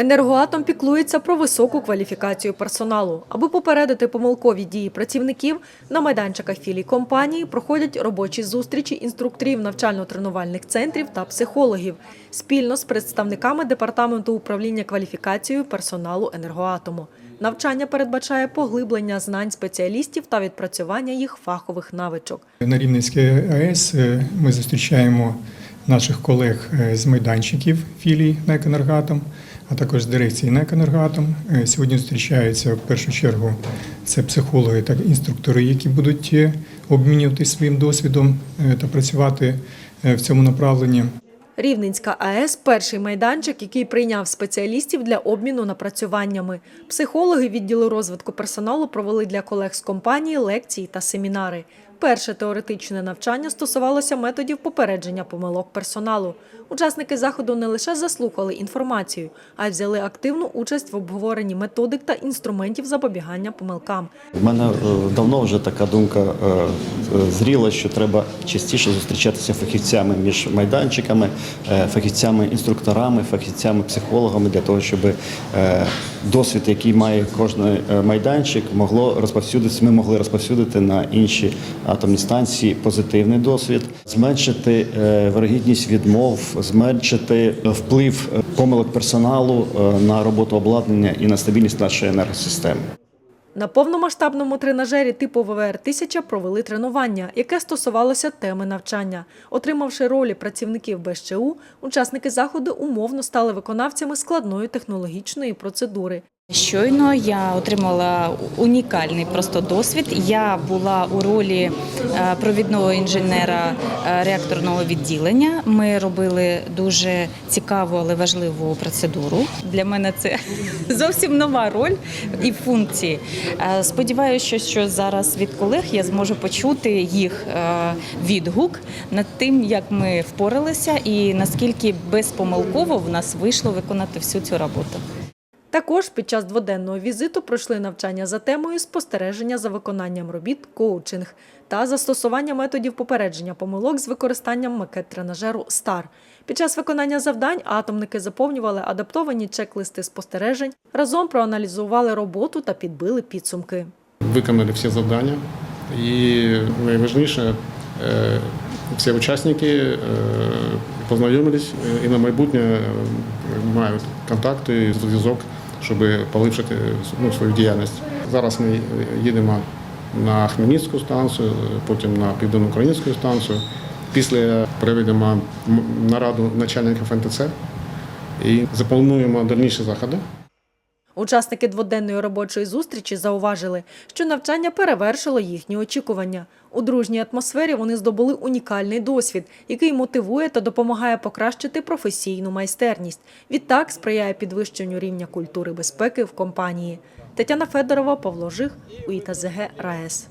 Енергоатом піклується про високу кваліфікацію персоналу. Аби попередити помилкові дії працівників, на майданчиках філій компанії проходять робочі зустрічі інструкторів навчально-тренувальних центрів та психологів спільно з представниками департаменту управління кваліфікацією персоналу енергоатому. Навчання передбачає поглиблення знань спеціалістів та відпрацювання їх фахових навичок. На Рівненській АЕС е, ми зустрічаємо наших колег е, з майданчиків філій НЕК «Енергоатом», а також з дирекції НЕК «Енергоатом». Е, Сьогодні зустрічаються в першу чергу це психологи та інструктори, які будуть е, обмінюватися своїм досвідом е, та працювати в цьому направленні. Рівненська АЕС – перший майданчик, який прийняв спеціалістів для обміну напрацюваннями. Психологи відділу розвитку персоналу провели для колег з компанії лекції та семінари. Перше теоретичне навчання стосувалося методів попередження помилок персоналу. Учасники заходу не лише заслухали інформацію, а й взяли активну участь в обговоренні методик та інструментів запобігання помилкам. У мене е, давно вже така думка е, е, зріла, що треба частіше зустрічатися фахівцями між майданчиками, е, фахівцями-інструкторами, фахівцями-психологами для того, щоб досвід, який має кожен майданчик, могло розповсюдитися. Ми могли розповсюдити на інші атомні станції позитивний досвід, зменшити е, вирогідність відмов, зменшити вплив е, помилок персоналу е, на роботу обладнання і на стабільність нашої енергосистеми. На повномасштабному тренажері типу ВВР-1000 провели тренування, яке стосувалося теми навчання. Отримавши ролі працівників БЩУ, учасники заходу умовно стали виконавцями складної технологічної процедури. Щойно я отримала унікальний просто досвід. Я була у ролі е, провідного інженера е, реакторного відділення. Ми робили дуже цікаву, але важливу процедуру. Для мене це зовсім нова роль і функції. Е, Сподіваюся, що, зараз від колег я зможу почути їх відгук над тим, як ми впоралися, і наскільки безпомилково в нас вийшло виконати всю цю роботу. Також під час дводенного візиту пройшли навчання за темою спостереження за виконанням робіт, коучинг та застосування методів попередження помилок з використанням макет-тренажеру СТАР. Під час виконання завдань атомники заповнювали адаптовані чек-листи спостережень, разом проаналізували роботу та підбили підсумки. виконали всі завдання. І найважливіше, е, всі учасники е, познайомились е, і на майбутнє мають контакти зв'язок, щоб поліпшити ну, свою діяльність. Зараз ми їдемо на Хмельницьку станцію, потім на Південноукраїнську станцію. Після проведемо нараду начальників НТЦ і заплануємо дальніші заходи. Учасники дводенної робочої зустрічі зауважили, що навчання перевершило їхні очікування. У дружній атмосфері вони здобули унікальний досвід, який мотивує та допомагає покращити професійну майстерність. Відтак сприяє підвищенню рівня культури безпеки в компанії. Тетяна Федорова, Павло Жих, УІТАЗГ РаЕС.